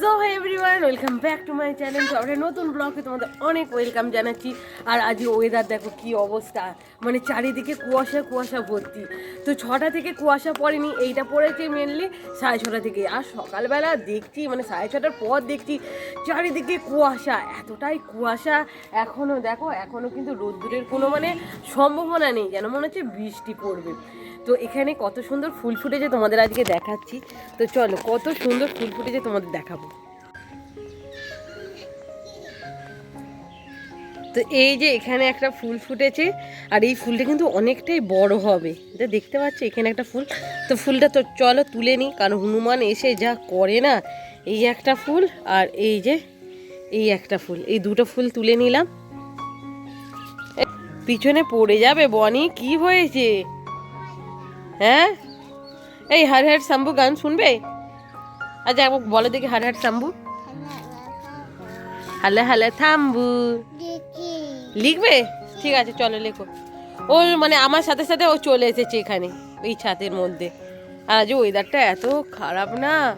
So everyone welcome back to my channel তো আমরা নতুন ব্লগে তোমাদের অনেক ওয়েলকাম জানাচ্ছি। আর আজ ওয়েদার দেখো কি অবস্থা। মানে চারিদিকে কুয়াশা কুয়াশা ভর্তি। তো ছটা থেকে কুয়াশা পড়েনি, এইটা পড়েছে মেনলি সাড়ে ছটা থেকে। আর সকালবেলা দেখছি মানে সাড়ে ছটার পর দেখছি চারিদিকে কুয়াশা। এতটাই কুয়াশা। এখনও দেখো এখনও কিন্তু রোদ্দুরের কোনো মানে সম্ভাবনা নেই। যেন মনে হচ্ছে বৃষ্টি পড়বে। তো এখানে কত সুন্দর ফুল ফুটেছে তোমাদের আজকে দেখাচ্ছি। তো চলো, কত সুন্দর ফুল ফুটেছে তোমাদের দেখাবো। তো এই যে এখানে একটা ফুল ফুটেছে, আর এই ফুলটা কিন্তু অনেকটাই বড় হবে। এটা দেখতে পাচ্ছ? এখানে একটা ফুল। তো ফুলটা তো চলো তুলে নিই, কারণ হনুমান এসে যা করে না, এই একটা ফুল আর এই যে, এই একটা ফুল। এই দুটো ফুল তুলে নিলাম। পিছনে পড়ে যাবে বনি, কি হয়েছে? হ্যাঁ? এই হার হার শাম্বু গান শুনবে? আচ্ছা একবার বলো দেখি হার হার শাম্বু হালে হালে থাম্বু। লিখবে? ঠিক আছে, চলো লেখো। ও মানে আমার সাথে সাথে ও চলে এসেছে এখানে এই ছাতের মধ্যে। আর আজ ওয়েদারটা এত খারাপ না।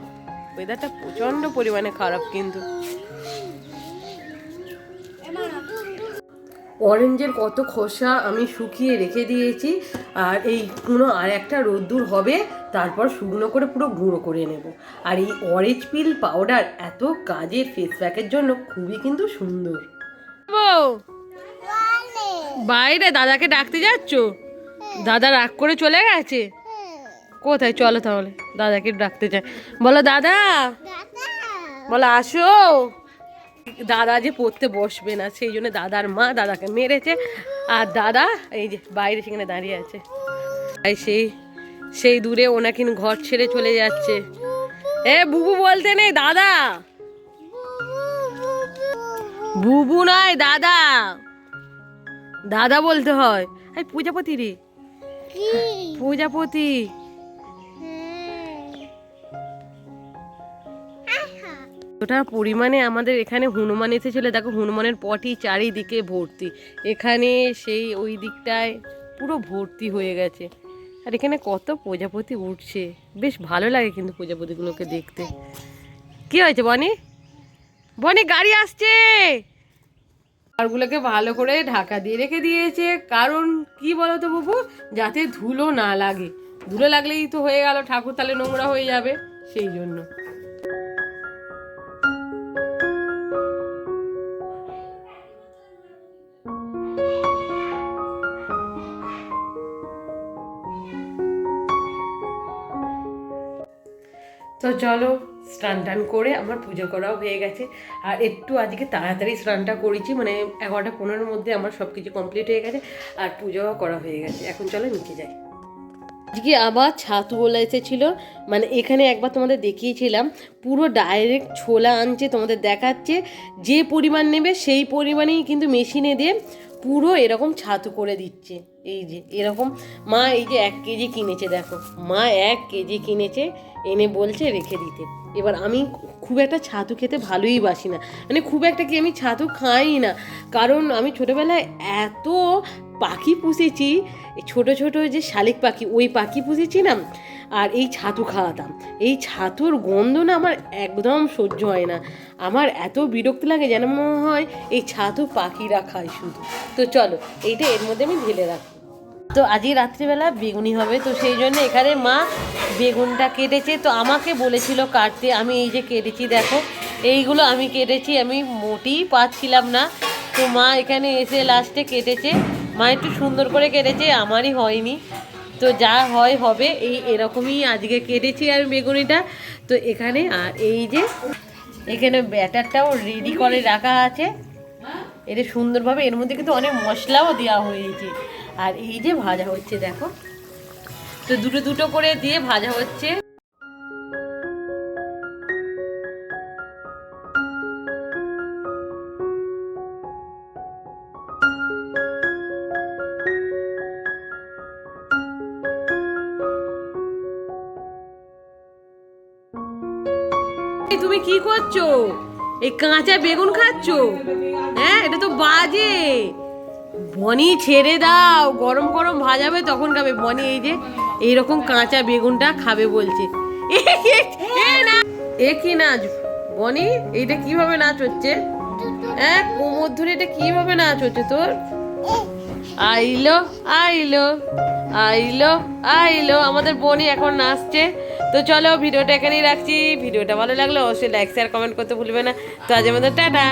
ওয়েদারটা প্রচণ্ড পরিমাণে খারাপ কিন্তু। অরেঞ্জের কত খোসা আমি শুকিয়ে রেখে দিয়েছি আর এই কোনো আর একটা রোদ্দুর হবে তারপর শুকনো করে পুরো গুঁড়ো করে নেব। আর এই অরেঞ্জ পিল পাউডার এত কাজের ফেস প্যাকের জন্য খুবই কিন্তু সুন্দর। বাইরে দাদাকে ডাকতে যাচ্ছ? দাদা রাগ করে চলে গেছে? কোথায়? চলো তাহলে দাদাকে ডাকতে চাই বলো দাদা! বলো আসো! দাদা যে পড়তে বসবে না সেই জন্য দাদার মা দাদাকে মেরেছে। আর দাদা এই যে বাইরে সেখানে দাঁড়িয়ে আছে। তাই সেই সেই দূরে ওনাকে ঘর ছেড়ে চলে যাচ্ছে। এ বুবু বলতে নেই দাদা। বুবু নয় দাদা। দাদা বলতে হয়। এই পূজাপতি রে। পূজাপতি। ওটা পরিমাণে আমাদের এখানে হনুমান এসেছিল। দেখো, হনুমানের পটি চারিদিকে ভর্তি। এখানে সেই ওই দিকটায় পুরো ভর্তি হয়ে গেছে। আর এখানে কত প্রজাপতি উঠছে। বেশ ভালো লাগে কিন্তু প্রজাপতিগুলোকে দেখতে। কি হয়েছে, বনি? বনি, গাড়ি আসছে! ঘরগুলোকে ভালো করে ঢাকা দিয়ে রেখে দিয়েছে। কারণ, কি বলতো বাবু? যাতে ধুলো না লাগে। ধুলো লাগলেই তো হয়ে গেল, ঠাকুর তাহলে নোংরা হয়ে যাবে। সেই জন্য। তো চলো, স্নান টান করে আমার পুজো করাও হয়ে গেছে। আর একটু আজকে তাড়াতাড়ি স্নানটা করেছি মানে এগারোটা পনেরোর মধ্যে আমার সব কিছু কমপ্লিট হয়ে গেছে আর পুজোও করা হয়ে গেছে। এখন চলো নিচে যাই। আজকে আবার ছাতু বলে এসেছিল মানে এখানে একবার তোমাদের দেখিয়েছিলাম, পুরো ডাইরেক্ট ছোলা আনছে তোমাদের দেখাচ্ছে, যে পরিমাণ নেবে সেই পরিমাণেই কিন্তু মেশিনে দিয়ে পুরো এরকম ছাতু করে দিচ্ছে। এই যে, এরকম মা এই যে এক কেজি কিনেছে, দেখো। মা এক কেজি কিনেছে, এনে বলছে রেখে দিতে। এবার আমি খুব একটা ছাতু খেতে ভালোই বাসি না। মানে খুব একটা কি আমি ছাতু খাই না। কারণ আমি ছোটোবেলায় এত পাখি পুষেছি ছোটো ছোটো যে শালিক পাখি, ওই পাখি পুষেছি না আর এই ছাতু খাওয়াতাম। এই ছাতুর গন্ধ না আমার একদম সহ্য হয় না। আমার এত বিরক্ত লাগে যেন মনে হয় এই ছাতু পাখিরা খায় শুধু। তো চলো, এইটা এর মধ্যে আমি ঢেলে রাখি। তো আজই রাত্রিবেলা বেগুনি হবে, তো সেই জন্য এখানে মা বেগুনটা কেটেছে। তো আমাকে বলেছিল কাটতে, আমি এই যে কেটেছি দেখো, এইগুলো আমি কেটেছি, আমি মোটেই পাচ্ছিলাম না। তো মা এখানে এসে লাস্টে কেটেছে। মা একটু সুন্দর করে কেটেছে, আমারই হয়নি। তো যা হয় হবে, এই এরকমই আজকে কেটেছি আমি বেগুনিটা। তো এখানে, আর এই যে, এখানে ব্যাটারটাও রেডি করে রাখা আছে। এটা সুন্দরভাবে, এর মধ্যে কিন্তু অনেক মশলাও দেওয়া হয়েছে। আর এই যে ভাজা হচ্ছে, দেখো। তো দুটো দুটো করে দিয়ে ভাজা হচ্ছে। তুমি কি করছ? এই কাঁচা বেগুন খাচ্ছো? হ্যাঁ এটা তো বাজে। বনি ছেড়ে দাও গরম গরম ভাজাবে তখন খাবে। বনি এই যে এইরকম কাঁচা বেগুনটা খাবে বলছে। এ, কি নাচ? বনি এইটা কীভাবে নাচ হচ্ছে? হ্যাঁ কোমর ধরে এটা কীভাবে নাচ হচ্ছে তোর? আইলো আইলো আইলো আইলো। আমাদের বোনই এখন নাচছে। তো চলো ভিডিওটা এখানেই রাখছি। ভিডিওটা ভালো লাগল অবশ্যই লাইক শেয়ার কমেন্ট করতে ভুলবে না। তো আজ আমাদের টাটা।